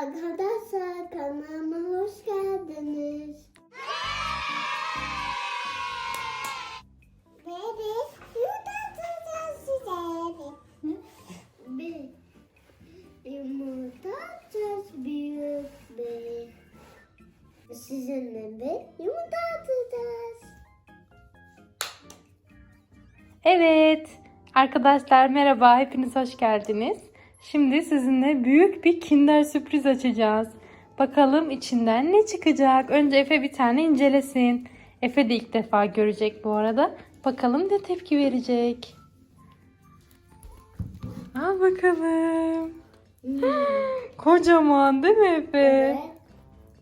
Arkadaşlar kanalıma hoş geldiniz. Bebe, yumurta atacağız size. Bir yumurta atacağız büyük. Sizinle bir yumurta atacağız. Evet. Arkadaşlar merhaba. Hepiniz hoş geldiniz. Şimdi sizinle büyük bir kinder sürpriz açacağız. Bakalım içinden ne çıkacak? Önce Efe bir tane incelesin. Efe de ilk defa görecek bu arada. Bakalım ne tepki verecek. Al bakalım. Kocaman değil mi Efe? Evet.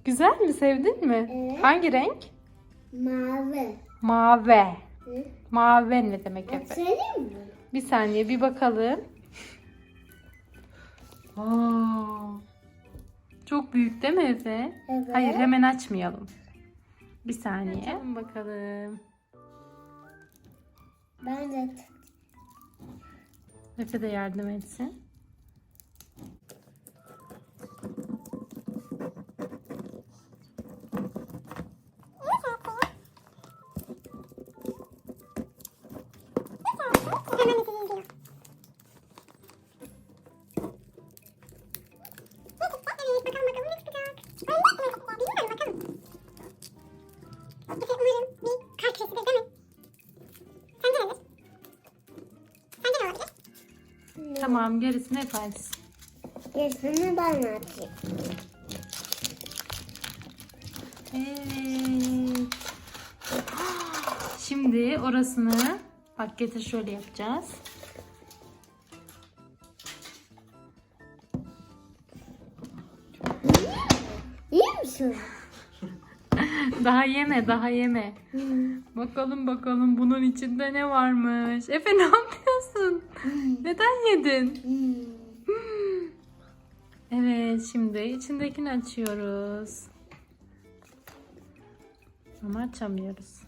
Güzel mi? Sevdin mi? Evet. Hangi renk? Mavi. Mavi. Hı? Mavi ne demek Efe? Açayım mı? Bir saniye bir bakalım. Aa, çok büyük değil mi Efe? Evet. Hayır hemen açmayalım. Bir saniye. Açalım bakalım. Ben de Efe de yardım etsin. Tamam gerisini Efe açsın. Gerisini ben açayım. Evet. Şimdi orasını bak getir şöyle yapacağız. İyi misin? Daha yeme, daha yeme. Bakalım bakalım bunun içinde ne varmış. Efe ne yapıyorsun? Neden yedin? Evet, şimdi içindekini açıyoruz. Ama açamıyoruz.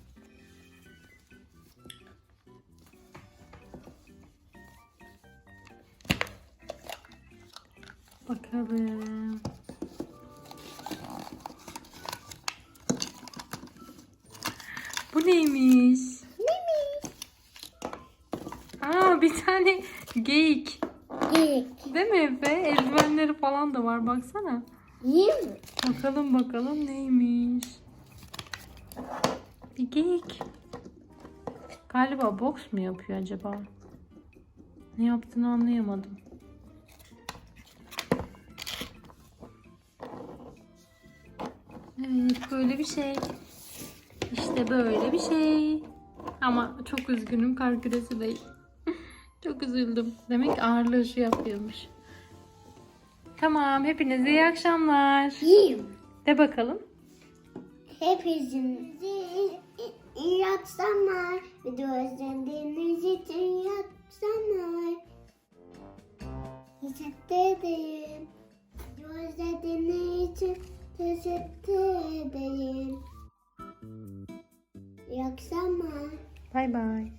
Bakalım. Bu neymiş? Bir tane geyik. İyi. Değil mi Efe? Eldivenleri falan da var baksana. İyi mi? Bakalım bakalım neymiş. Bir geyik. Galiba boks mu yapıyor acaba? Ne yaptığını anlayamadım. Evet böyle bir şey. İşte böyle bir şey. Ama çok üzgünüm kar küresi değil. Çok üzüldüm. Demek ki ağırlığı şu yapıyormuş. Tamam hepinize iyi akşamlar. İyiyim. De bakalım. Hepinize iyi akşamlar. Video izlediğiniz için iyi akşamlar. Teşekkür ederim. Video izlediğiniz için teşekkür ederim. İyi akşamlar. Bay bay.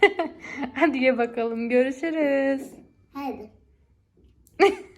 Hadi ye bakalım. Görüşürüz. Hadi.